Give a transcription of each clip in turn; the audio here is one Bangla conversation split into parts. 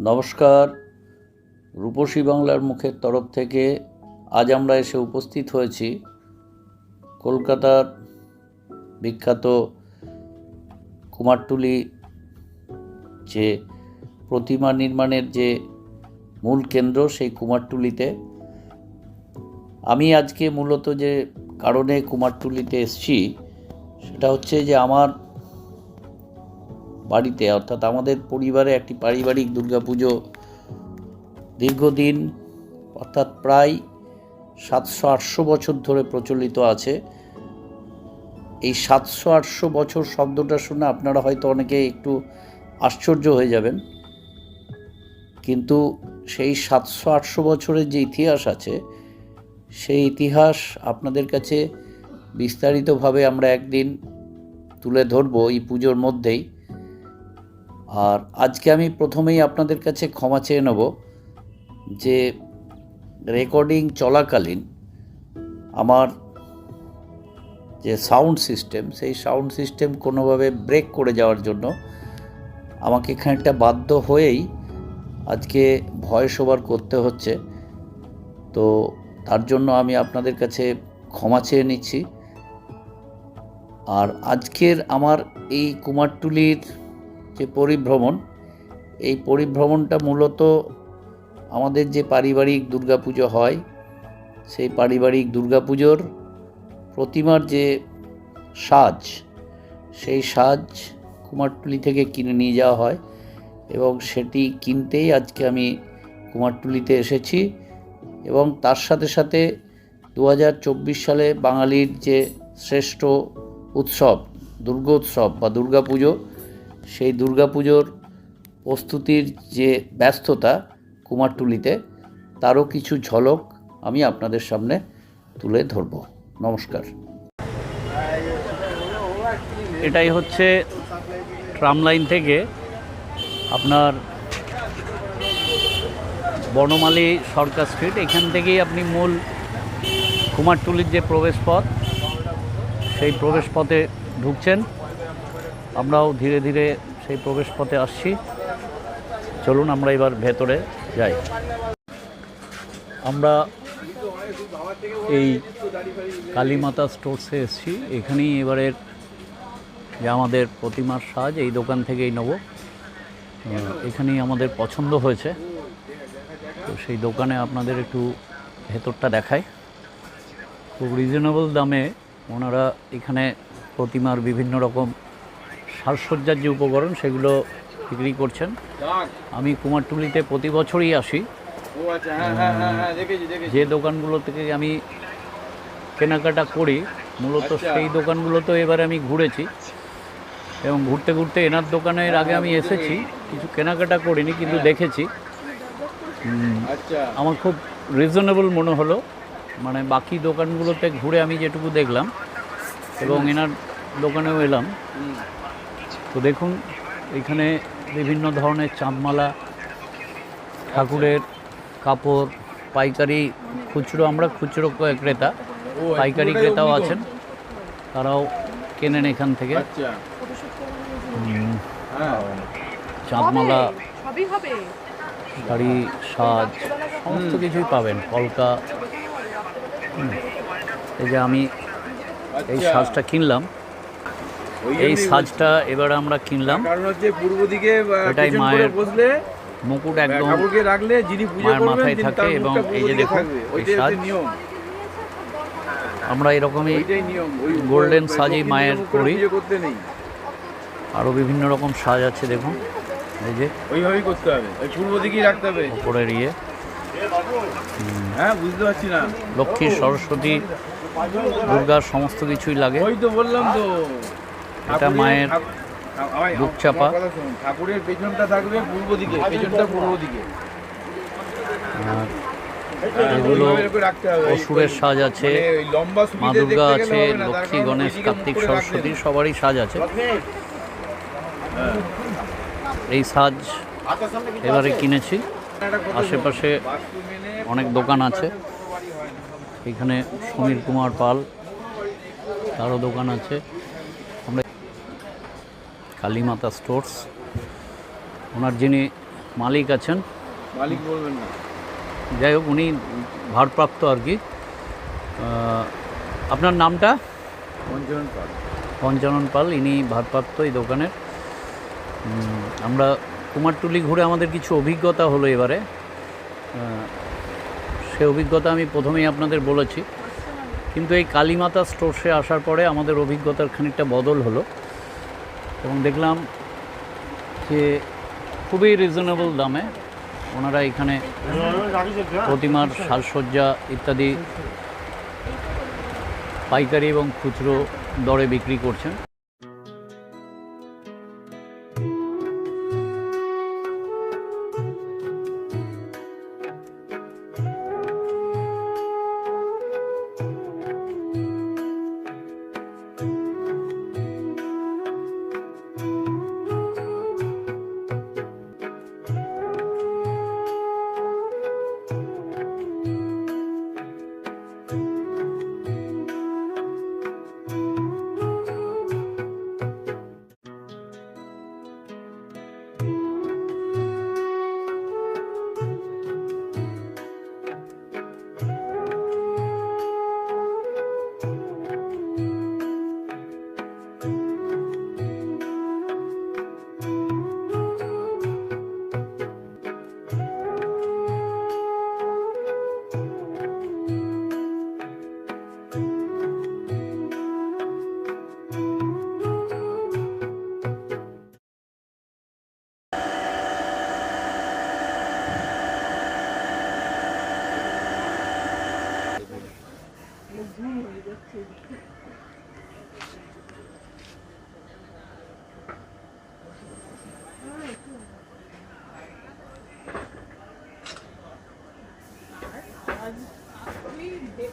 নমস্কার। রূপসী বাংলার মুখের তরফ থেকে আজ আমরা এসে উপস্থিত হয়েছি কলকাতার বিখ্যাত কুমারটুলি যে প্রতিমা নির্মাণের যে মূল কেন্দ্র সেই কুমারটুলিতে। আমি আজকে মূলত যে কারণে কুমারটুলিতে এসেছি সেটা হচ্ছে যে আমার বাড়িতে, অর্থাৎ আমাদের পরিবারে একটি পারিবারিক দুর্গাপুজো দীর্ঘদিন, অর্থাৎ প্রায় সাতশো আটশো বছর ধরে প্রচলিত আছে। এই সাতশো আটশো বছর শব্দটা শুনে আপনারা হয়তো অনেকে একটু আশ্চর্য হয়ে যাবেন। কিন্তু সেই সাতশো আটশো বছরের যে ইতিহাস আছে, সেই ইতিহাস আপনাদের কাছে বিস্তারিতভাবে আমরা একদিন তুলে ধরবো এই পুজোর মধ্যেই। আর আজকে আমি প্রথমেই আপনাদের কাছে ক্ষমা চেয়ে নেব যে রেকর্ডিং চলাকালীন আমার যে সাউন্ড সিস্টেম, সেই সাউন্ড সিস্টেম কোনোভাবে ব্রেক করে যাওয়ার জন্য আমাকে খানিকটা বাধ্য হয়েই আজকে ভয়েস ওভার করতে হচ্ছে। তো তার জন্য আমি আপনাদের কাছে ক্ষমা চেয়ে নিচ্ছি। আর আজকের আমার এই কুমারটুলির যে পরিভ্রমণ, এই পরিভ্রমণটা মূলত আমাদের যে পারিবারিক দুর্গাপুজো হয়, সেই পারিবারিক দুর্গাপুজোর প্রতিমার যে সাজ, সেই সাজ কুমারটুলি থেকে কিনে নিয়ে যাওয়া হয় এবং সেটি কিনতেই আজকে আমি কুমারটুলিতে এসেছি এবং তার সাথে সাথে দু হাজার চব্বিশ সালে বাঙালির যে শ্রেষ্ঠ উৎসব, দুর্গোৎসব বা দুর্গাপুজো সেই দুর্গাপুজোর প্রস্তুতির যে ব্যস্ততা কুমারটুলিতে, তারও কিছু ঝলক আমি আপনাদের সামনে তুলে ধরব। নমস্কার। এটাই হচ্ছে ট্রাম লাইন থেকে আপনার বনমালী সরকার স্ট্রিট। এখান থেকেই আপনি মূল কুমারটুলির যে প্রবেশপথ, সেই প্রবেশপথে ঢুকছেন। আমরাও ধীরে ধীরে সেই প্রবেশ পথে আসছি। চলুন আমরা এবার ভেতরে যাই। আমরা এই কালীমাতা স্টোরসে এসেছি। এখানেই এবারের যে আমাদের প্রতিমার সাজ, এই দোকান থেকেই নেব। এখানেই আমাদের পছন্দ হয়েছে। তো সেই দোকানে আপনাদের একটু ভেতরটা দেখায় খুব রিজনেবল দামে ওনারা এখানে প্রতিমার বিভিন্ন রকম সাজসজ্জার যে উপকরণ সেগুলো বিক্রি করছেন। আমি কুমারটুলিতে প্রতি বছরই আসি। আচ্ছা হ্যাঁ হ্যাঁ হ্যাঁ যে দোকানগুলো থেকে আমি কেনাকাটা করি মূলত আচ্ছা। সেই দোকানগুলোতেও এবারে আমি ঘুরেছি। এবং ঘুরতে ঘুরতে এনার দোকানের আগে আমি এসেছি। কিছু কেনাকাটা করিনি কিন্তু দেখেছি। আচ্ছা। আমার খুব রিজনেবল মনে হলো। মানে বাকি দোকানগুলোতে ঘুরে আমি যেটুকু দেখলাম। এবং এনার দোকানেও এলাম। তো দেখুন এখানে বিভিন্ন ধরনের চাঁদমালা ঠাকুরের কাপড় পাইকারি খুচরো আমরা খুচরো ক্রেতা পাইকারি ক্রেতাও আছেন। তারাও কেনেন এখান থেকে। আচ্ছা। হ্যাঁ। চাঁদমালা সবই শাড়ি সাজ সমস্ত কিছুই পাবেন। কলকা। এই যে আমি এই আচ্ছা। সাজটা কিনলাম। এই সাজটা এবারে আমরা কিনলাম। কারণ হচ্ছে পূর্ব দিকে এটাই মায়ের বসলে মুকুট একদম ঠাকুরকে রাখলে যিনি পুজো মাথায় থাকে এবং এই যে দেখুন, এই সাজ। নিয়ম। আমরা এরকমই গোল্ডেন সাজই মায়ের করে। আরও বিভিন্ন রকম সাজ আছে দেখুন। এই যে ওইভাবেই করতে হবে। ওই পূর্ব দিকেই রাখতে হবে। উপরের ইয়ে। হ্যাঁ বুঝতে পারছি না। লক্ষ্মী সরস্বতী দুর্গার সমস্ত কিছুই লাগে। ওই তো বললাম তো। এটা মায়ের বুক চাপা। ঠাকুরের পেছনটা থাকবে পূর্ব দিকে পেছনটা পূর্ব দিকে এগুলো। অসুরের সাজ আছে মানে মা দুর্গা আছে লক্ষ্মী গণেশ কার্তিক সরস্বতী সবারই সাজ আছে। এই সাজ এবারে কিনেছি আশেপাশে অনেক দোকান আছে। এখানে সমীর কুমার পাল তারও দোকান আছে কালীমাতা স্টোর্স। ওনার যিনি মালিক আছেন মালিক বলবেন না। যাই হোক উনি ভারপ্রাপ্ত আর কি। আপনার নামটা? পঞ্চানন পাল। পঞ্চানন পাল ইনি ভারপ্রাপ্ত এই দোকানের আমরা কুমারটুলি ঘুরে আমাদের কিছু অভিজ্ঞতা হলো এবারে। সে অভিজ্ঞতা আমি প্রথমেই আপনাদের বলেছি। কিন্তু এই কালীমাতা স্টোর্সে আসার পরে আমাদের অভিজ্ঞতার খানিকটা বদল হলো। এবং দেখলাম যে খুবই রিজনেবল দামে ওনারা এখানে প্রতিমার সাজসজ্জা ইত্যাদি পাইকারি এবং খুচরো দরে বিক্রি করছেন। শিল্পী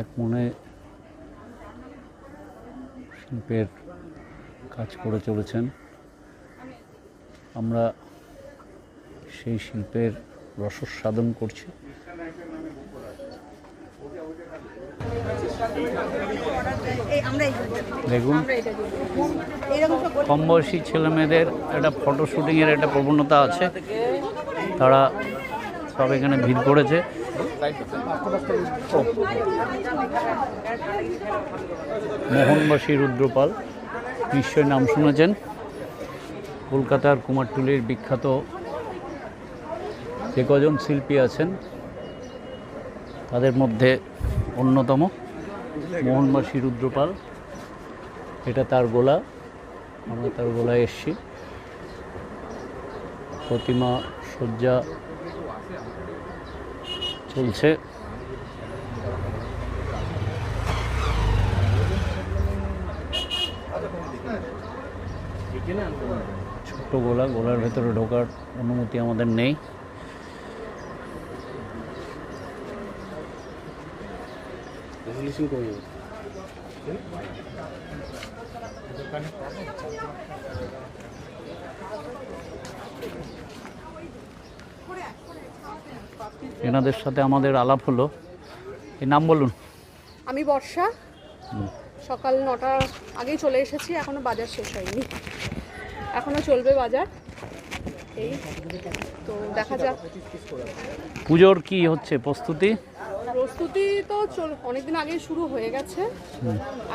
এক মনে শিল্পের কাজ করে চলেছেন। আমরা সেই শিল্পের রসস্বাদন করছি এই আমরা এইগুলো দিই। দেখুন কম বয়সী ছেলে মেয়েদের একটা ফটো শুটিংয়ের একটা প্রবণতা আছে। তারা সব এখানে ভিড় করেছে। মোহনবাসী রুদ্রপাল নিশ্চয়ই নাম শুনেছেন। কলকাতার কুমারটুলির বিখ্যাত যে কজন শিল্পী আছেন তাদের মধ্যে অন্যতম মোহনবাসী রুদ্রপাল। এটা তার গোলা। আমরা তার গোলায় এসছি। প্রতিমা সজ্জা চলছে। ছোট্ট গোলা, গোলার ভেতরে ঢোকার অনুমতি আমাদের নেই। এনাদের সাথে আমাদের আলাপ হলো। এই নাম বলুন। আমি বর্ষা। সকাল নটার আগেই চলে এসেছি এখনও বাজার শেষ হয়নি। এখনও চলবে বাজার। এই তো দেখা যাক। পুজোর কি হচ্ছে প্রস্তুতি? প্রস্তুতি তো চল অনেকদিন আগেই শুরু হয়ে গেছে।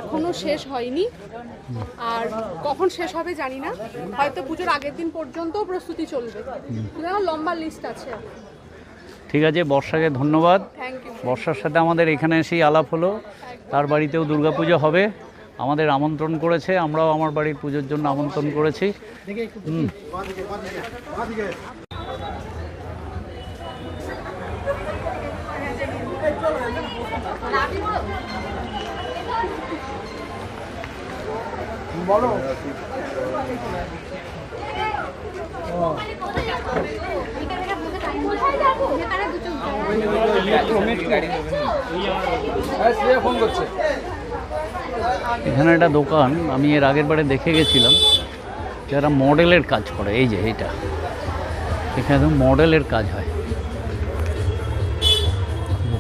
এখনও শেষ হয়নি। আর কখন শেষ হবে জানি না। হয়তো পুজোর আগের দিন পর্যন্ত প্রস্তুতি চলবে। লম্বা লিস্ট আছে। ঠিক আছে বর্ষাকে ধন্যবাদ। বর্ষার সাথে আমাদের এখানে এসেই আলাপ হলো। তার বাড়িতেও দুর্গাপুজো হবে। আমাদের আমন্ত্রণ করেছে আমরাও আমার বাড়ির পুজোর জন্য আমন্ত্রণ করেছি। হুম হ্যাঁ এখানে একটা দোকান, আমি এর আগের বারে দেখে গেছিলাম। যারা মডেলের কাজ করে, এই যে এইটা। এখানে মডেলের কাজ হয়।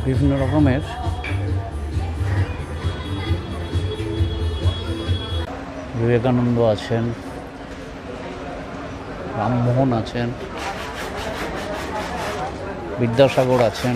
বিভিন্ন রকমের বিবেকানন্দ আছেন রামমোহন আছেন বিদ্যাসাগর আছেন।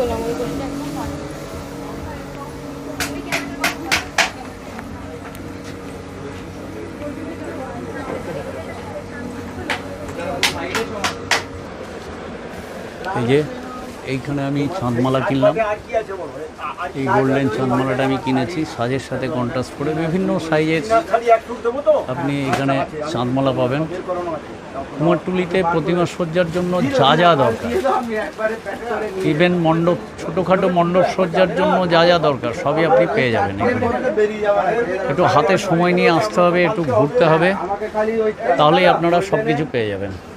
বললাম ওই গলিটা একদম পাশে। এই যে এইখানে আমি চাঁদমালা কিনলাম। এই গোল্ডেন চাঁদমালাটা আমি কিনেছি, সাজের সাথে কন্ট্রাস্ট করে বিভিন্ন সাইজের আপনি এখানে চাঁদমালা পাবেন। কুমারটুলিতে প্রতিমা সজ্জার জন্য যা যা দরকার। ইভেন মণ্ডপ, ছোটোখাটো মণ্ডপ সজ্জার জন্য যা যা দরকার, সবই আপনি পেয়ে যাবেন এখানে। একটু হাতে সময় নিয়ে আসতে হবে, একটু ঘুরতে হবে, তাহলেই আপনারা সব কিছু পেয়ে যাবেন।